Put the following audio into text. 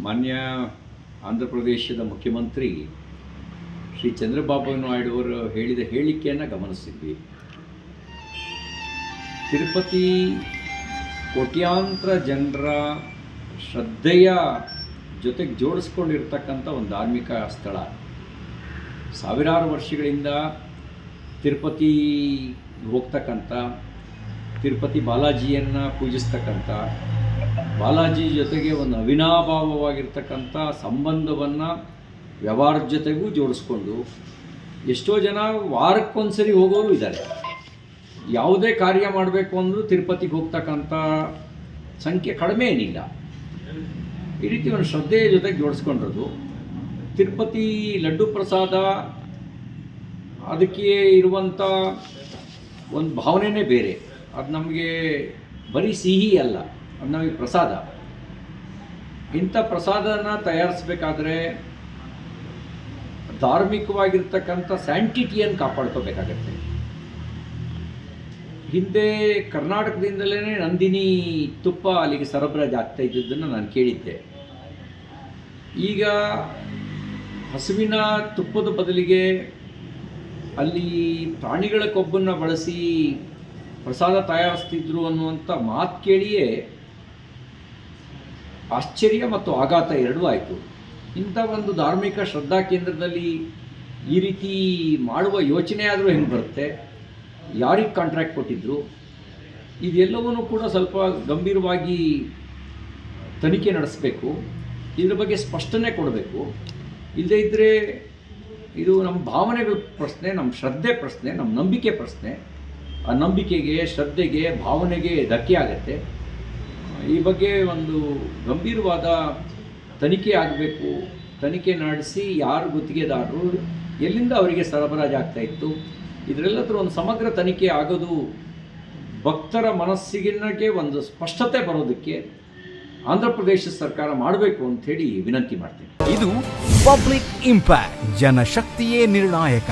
ಮಾನ್ಯ ಆಂಧ್ರ ಪ್ರದೇಶದ ಮುಖ್ಯಮಂತ್ರಿ ಶ್ರೀ ಚಂದ್ರಬಾಬು ನಾಯ್ಡು ಅವರು ಹೇಳಿದ ಹೇಳಿಕೆಯನ್ನು ಗಮನಿಸಿದ್ವಿ. ತಿರುಪತಿ ಕೋಟ್ಯಾಂತರ ಜನರ ಶ್ರದ್ಧೆಯ ಜೊತೆಗೆ ಜೋಡಿಸ್ಕೊಂಡಿರ್ತಕ್ಕಂಥ ಒಂದು ಧಾರ್ಮಿಕ ಸ್ಥಳ. ಸಾವಿರಾರು ವರ್ಷಗಳಿಂದ ತಿರುಪತಿ ಹೋಗ್ತಕ್ಕಂಥ, ತಿರುಪತಿ ಬಾಲಾಜಿಯನ್ನು ಪೂಜಿಸ್ತಕ್ಕಂಥ ಬಾಲಾಜಿ ಜೊತೆಗೆ ಒಂದು ಅವಿನಾಭಾವವಾಗಿರ್ತಕ್ಕಂಥ ಸಂಬಂಧವನ್ನು ವ್ಯವಹಾರದ ಜೊತೆಗೂ ಜೋಡಿಸ್ಕೊಂಡು ಎಷ್ಟೋ ಜನ ವಾರಕ್ಕೊಂದ್ಸರಿ ಹೋಗೋರು ಇದ್ದಾರೆ. ಯಾವುದೇ ಕಾರ್ಯ ಮಾಡಬೇಕು ಅಂದರೂ ತಿರುಪತಿಗೆ ಹೋಗ್ತಕ್ಕಂಥ ಸಂಖ್ಯೆ ಕಡಿಮೆ ಏನಿಲ್ಲ. ಈ ರೀತಿ ಒಂದು ಶ್ರದ್ಧೆಯ ಜೊತೆಗೆ ಜೋಡಿಸ್ಕೊಂಡಿರೋದು. ತಿರುಪತಿ ಲಡ್ಡು ಪ್ರಸಾದ ಅದಕ್ಕೆ ಇರುವಂಥ ಒಂದು ಭಾವನೆನೇ ಬೇರೆ. ಅದು ನಮಗೆ ಬರೀ ಸಿಹಿ ಅಲ್ಲ. ನಮಗೆ ಪ್ರಸಾದ. ಇಂಥ ಪ್ರಸಾದನ ತಯಾರಿಸ್ಬೇಕಾದ್ರೆ ಧಾರ್ಮಿಕವಾಗಿರ್ತಕ್ಕಂಥ ಸ್ಯಾಂಟಿಟಿಯನ್ನು ಕಾಪಾಡ್ಕೋಬೇಕಾಗತ್ತೆ. ಹಿಂದೆ ಕರ್ನಾಟಕದಿಂದಲೇ ನಂದಿನಿ ತುಪ್ಪ ಅಲ್ಲಿಗೆ ಸರಬರಾಜು ಆಗ್ತಾ ಇದ್ದಿದ್ದನ್ನು ನಾನು ಕೇಳಿದ್ದೆ. ಈಗ ಹಸುವಿನ ತುಪ್ಪದ ಬದಲಿಗೆ ಅಲ್ಲಿ ಪ್ರಾಣಿಗಳ ಕೊಬ್ಬನ್ನು ಬಳಸಿ ಪ್ರಸಾದ ತಯಾರಿಸ್ತಿದ್ರು ಅನ್ನುವಂಥ ಮಾತು ಕೇಳಿಯೇ ಆಶ್ಚರ್ಯ ಮತ್ತು ಆಘಾತ ಎರಡೂ ಆಯಿತು. ಇಂಥ ಒಂದು ಧಾರ್ಮಿಕ ಶ್ರದ್ಧಾ ಕೇಂದ್ರದಲ್ಲಿ ಈ ರೀತಿ ಮಾಡುವ ಯೋಚನೆ ಆದರೂ ಹೆಂಗೆ ಬರುತ್ತೆ? ಯಾರಿಗೆ ಕಾಂಟ್ರಾಕ್ಟ್ ಕೊಟ್ಟಿದ್ದರು ಇದೆಲ್ಲವನ್ನೂ ಕೂಡ ಸ್ವಲ್ಪ ಗಂಭೀರವಾಗಿ ತನಿಖೆ ನಡೆಸಬೇಕು. ಇದ್ರ ಬಗ್ಗೆ ಸ್ಪಷ್ಟನೆ ಕೊಡಬೇಕು. ಇಲ್ಲದೇ ಇದ್ದರೆ ಇದು ನಮ್ಮ ಭಾವನೆಗಳ ಪ್ರಶ್ನೆ, ನಮ್ಮ ಶ್ರದ್ಧೆ ಪ್ರಶ್ನೆ, ನಮ್ಮ ನಂಬಿಕೆ ಪ್ರಶ್ನೆ. ಆ ನಂಬಿಕೆಗೆ, ಶ್ರದ್ಧೆಗೆ, ಭಾವನೆಗೆ ಧಕ್ಕೆ ಆಗುತ್ತೆ. ಈ ಬಗ್ಗೆ ಒಂದು ಗಂಭೀರವಾದ ತನಿಖೆ ಆಗಬೇಕು. ತನಿಖೆ ನಡೆಸಿ ಯಾರು ಗುತ್ತಿಗೆದಾರರು, ಎಲ್ಲಿಂದ ಅವರಿಗೆ ಸರಬರಾಜು ಆಗ್ತಾ ಇತ್ತು? ಇದರೆಲ್ಲದರ ಒಂದು ಸಮಗ್ರ ತನಿಖೆ ಆಗೋದು ಭಕ್ತರ ಮನಸ್ಸಿಗೆ ಒಂದು ಸ್ಪಷ್ಟತೆ ಬರೋದಕ್ಕೆ ಆಂಧ್ರ ಪ್ರದೇಶ ಸರ್ಕಾರ ಮಾಡಬೇಕು ಅಂಥೇಳಿ ವಿನಂತಿ ಮಾಡ್ತೀನಿ. ಇದು ಪಬ್ಲಿಕ್ ಇಂಪ್ಯಾಕ್ಟ್, ಜನಶಕ್ತಿಯೇ ನಿರ್ಣಾಯಕ.